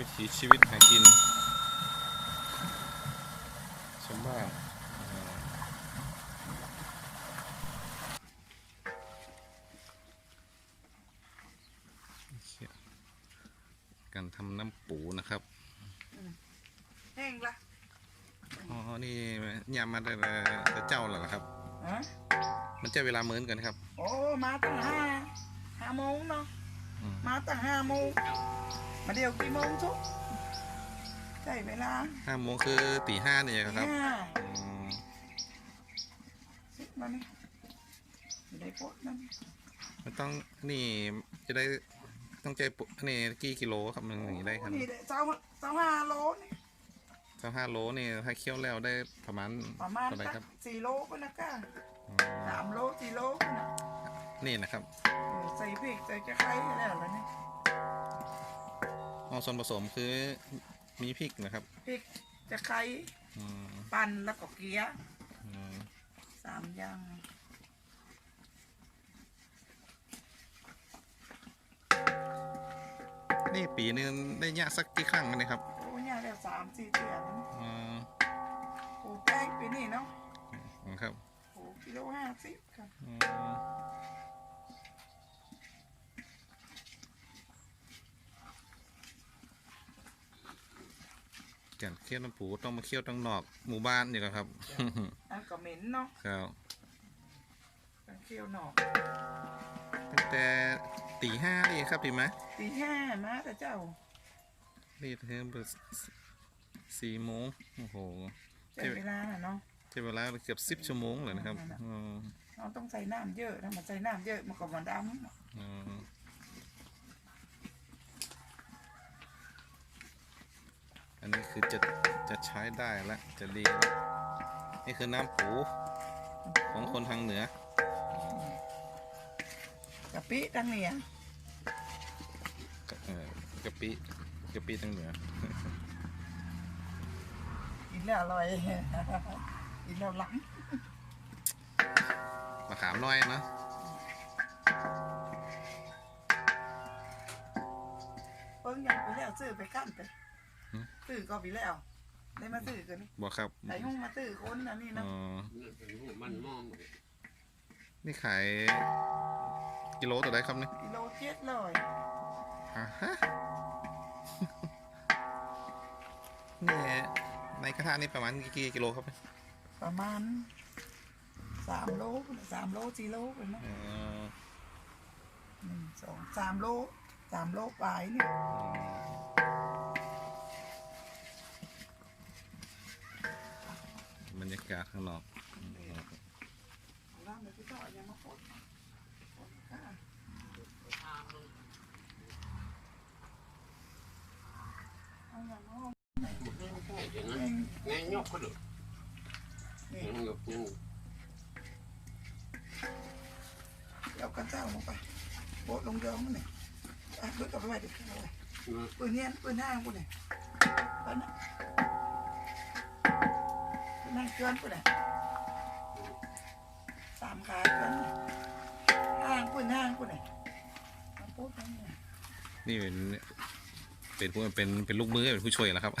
วิถีชีวิตหากินชาวบ้านอ่าการทำน้ำปูนะครับแห้งละอ๋อ นี่ยามมาแต่แต่เจ้าเหรอครับฮะมันจะเวลาเหมือนกันครับ โอ้ มาตั้งห้าห้าโมงเนาะอืมมาตั้งห้าโมง มาเดี๋ยวกี่โมงทุกใช่เวลาห้าโมงคือตีห้าเนี่ยครับห้าอืมสิบมานี่ไม่ได้ปดนั่นมันต้องนี่จะได้ต้องใจปุนี่กี่กิโลครับมันอย่างนี้ได้ครับนี่ได้เจ้าเจ้าห้าโลนี่ถ้าห้าโลนี่ถ้าเคี่ยวแล้วได้ประมาณประมาณเท่าไหร่สักครับสี่โลก็นะก้าอ๋อสามโลสี่โลก็นะนี่นะครับเออใส่พริกใส่จะไคร้แล้วล่ะนี่ อ๋อส่วนผสมคือมีพริกนะครับพริกจะไคร้อืมปั่นแล้วก็เกลียอืมสามอย่างนี่ปีนึงได้ยะสักกี่ครั้งนะครับโอ้ยเนี่ยแล้วสามสี่เดือนอ๋อโอ้แป้งไปนี่เนาะครับโอ้กิโลห้าสิบครับอืม การเคี่ยวน้ำปูต้องมาเคี่ยวตั้งนอกหมู่บ้านนี่ครับอันก็เหม็นเนาะครับกันเคี่ยวหนอกตั้งแต่ตีห้านี่ครับพี่ไหมตีห้ามาแต่เจ้านี่ถึงเบอร์สี่โมงโอ้โหใช้เวลาน่ะเนาะใช้เวลาเกือบสิบชั่วโมงเลยนะครับนั่นน่ะอืมเราต้องใส่น้ำเยอะถ้ามันใส่น้ำเยอะมันก็มาดอื อันนี้คือจะจะใช้ได้แล้วจะดีแล้วนี่คือน้ำปูของคนทางเหนือำกะปิตั้งเนี่ยเอ่อกะปิกะปิทางเหนือกินแล้วอร่อยกินแล้วหลังมะขามน้อยเนอะเพิ่งยังไปแล้วซื้อไปกั้นไป ซื้อก็ไปแล้ว ได้มาซื้อกันนี่บอกครับใส่ห้องมาซื้อคนอันนี้อ๋เนาะอ มันมอมนี่ขายกิโลต่อได้ครับเนี่ยกิโลเจ็ดร้อยอ่าฮะ นี่ในกระทะนี่ประมาณกี่กิโลครับเนี่ยประมาณสามโลสามโลสี่โลเป็นเนาะเอ่อหนึ่งสองสามโลสามโลปลายเนี่ย บรรยากาศข้างนอกร่างเลยพี่ต่อยังมาโคตรเงน้ยงนั้นแงยกก็เลยยังยกยังเดี๋ยวกันเจ้าลงไปโบดลงเดิมมันเนี่ยอะเบิดกับไปดิเอาไว้ปืนเนี้ยปืนหน้ากูเนี่ยไปนะปืนห้างเกินกูเนี่ยสามขาเกินเนี่ยห้างปืนห้างกูเนี่ยมาพูดกันเนี่ยนี่เป็นเป็นผู้เป็นเป็นลูกมือเป็นผู้ช่วยแล้วครับ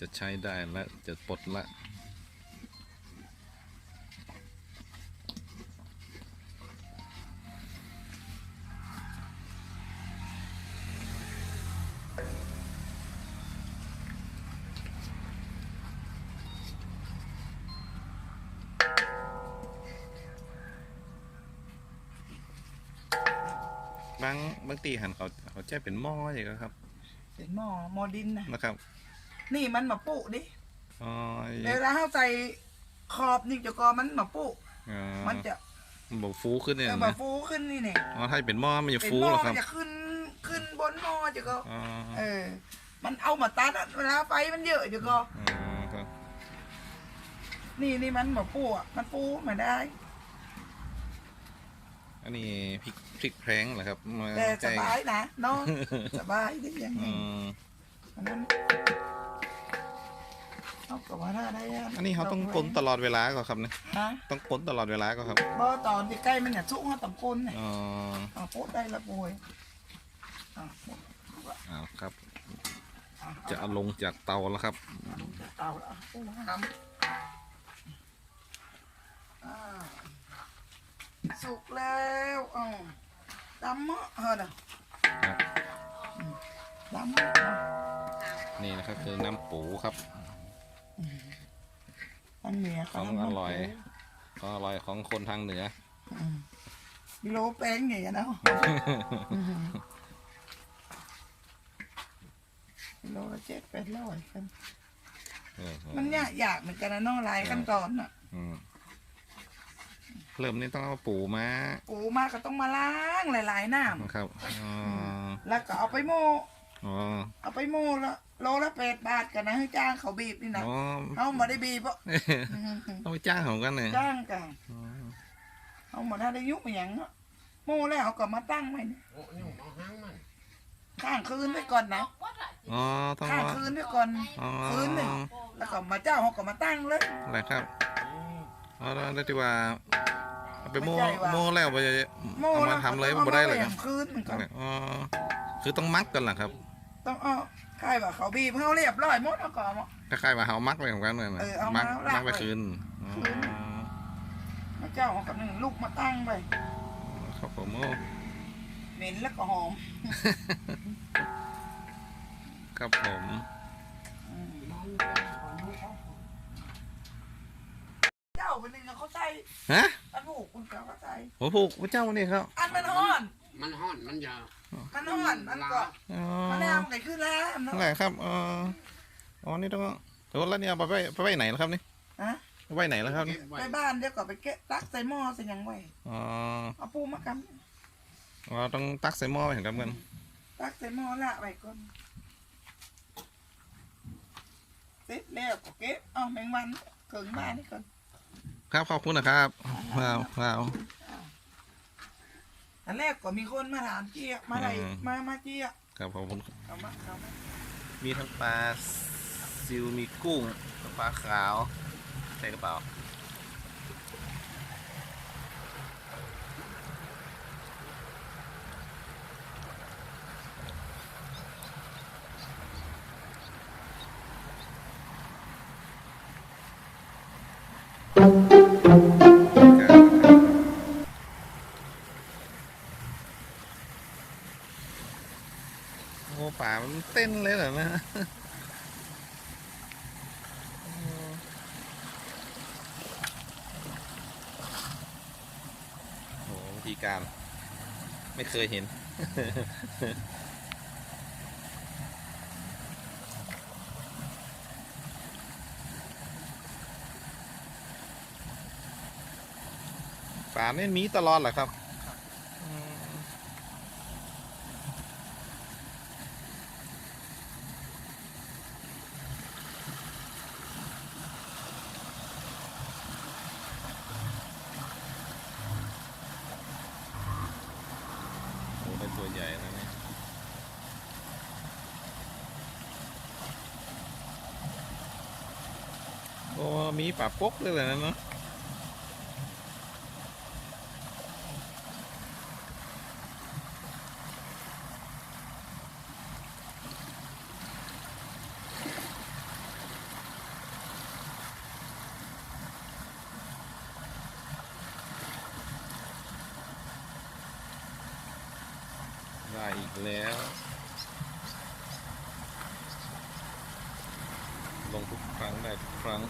จะใช้ได้และจะปลดละ บางบางตีหันเขาเขาแจ้เป็นหม้ออย่างเงี้ยครับ เป็นหม้อหม้อดินนะนะครับ นี่มันมาปุดิอ๋อเวลาเขาใส่ขอบนี่จะกอมันมาปุอ๋อมันจะมันบอกฟูขึ้นเนี่ยจะนะมาฟูขึ้นนี่เนี่ยอ๋อถ้าเป็นหม้อมันจะเป็นฟูหม้อเหรอคมัรับนจะขึ้นขึ้นบนหม้อจะก็อ๋อเออ มันเอามาตัดอะเวลาไฟมันเยอะจะก็อ๋อครับนี่นี่มันมาปูอะมันปูมาได้ อันนี้พริกพริกแพร้งเหรอครับมาแต่สใกล้บายนะเนาะสบายได้ยังไงอืมอันนั้นเอากลับมาหน้าได้ยังอันนี้เขาต้องปนตลอดเวลาก็ครับเนี่ยฮะต้องปนตลอดเวลาก็ครับบ่ตอนที่ใกล้มันเนี่ยสุกเขาตำปนเนี่ยอ๋อเอาโพดได้ละป่วยอะอ้าวครับ อะจะเอาลงจากเตาแล้วครับลงจากเตาแล้วโอ้น้ำอ่ สุกแล้วอ๋อดำมะเฮ้ยน่ะครับดำมะเนาะนี่นะครับคือน้ำปูครับอันเหนือของอร่อยของอร่อยของคนทางเหนืออืมกิโลแป้งอย่างเงี้ยเนาะกิโลละเจ็ดแปดร้อยกันเออมันยากยากเหมือนกันนะเน้องลายขั้นตอนน่ะอืม เริ่มนี่ต้องเอาปูมาปูมากก็ต้องมาล้างหลายๆน้นะครับอ๋อำแล้วก็เอาไปโม่อ๋อเอาไปโม่ละโลละแปดบาทกันนะให้จ้างเขาบีบนี่นะอ๋อเขามาได้บีบเพราะต้องไปจ้างของกันเลยจ้างกันอ๋อเขามาได้ยุบอย่างเนาะโม่แล้วเขาก็มาตั้งไว้นี่โอ้ยเอาหางมันข้างคืนไว้ก่อนนะอ๋อต้องข้างว่าคืนไว้ก่อน อ๋อคืนหนึ่งแล้วก็มาเจ้าเขาก็มาตั้งเลย อะไรครับอืมอ๋อแล้วที่ว่า เอาไปโม่ไม่ใช่ว่าโม่แล้วไปโม่เอาแล้มาวทำเลยก็ไม่ได้เลยอาครับว้คืนเหมือนกันอ๋อคือต้องมัดกันเหรอครับ ต้องเอาใครว่าเขาบีบเขาเรียบร้อยหมดแล้วก็เอามาคล้ายๆว่าเขามัดไว้ของกันเลยนะเออเอามัมาดลากมัดไปไว้คืนอ๋อคืนมาเจ้าเขาก็นึ่งลูกมาตั้งไปครับผมโอ้เหม็นแล้วก็หอมครับผมเจ้าเป็นหนึ่งเขาใส่ฮะอัน ผูกคุณเขาก็ใส่โอ้ผูกพระเจ้านี่ครับอันมันห้อน มันห้อน มันยาวมันห้อน มันก็อ๋อมันแล้วไก่ขึ้นแล้วเนาะอะไรครับอ๋ออ๋อนี่ต้องแต่ว่าแล้วเนี่ยเอาไปไว้ไปไว้ไหนแล้วครับนี่ฮะไปไว้ไหนแล้วครับนี่เก็บไว้ไปบ้านเดี๋ยวก็ไปเกะตักใส่หม้อใส่หยังไว้อ๋อเอาปูมากอ๋อต้องตักใส่หม้อไปเห็นกันกันำตักใส่หม้อละไว้ก่อนเสร็จแล้วก็เก็บเอาแมงวันเขิงมานี่ก่อน ครับขอบคุณนะครับว้าวว้าวอันแรกก็มีคนมาถามเจี๊ยบมาอะไรอืมมามาเจี๊ยบครับขอบคุณเอามาเอามามีทั้งปลาซิวมีกุ้งปลาขาวใส่กระเป๋า โอ้ป่ามันเต้นเลยเหรอนะโหวิธีการ ไม่เคยเห็น ป่าไม่มีตลอดเหรอครับโอ้เป็นตัวใหญ่แล้วเนี่ยโอ้มีป่าปกเลยเหรอเนาะ อีกแล้ว ลงทุกครั้งได้ทุกครั้ง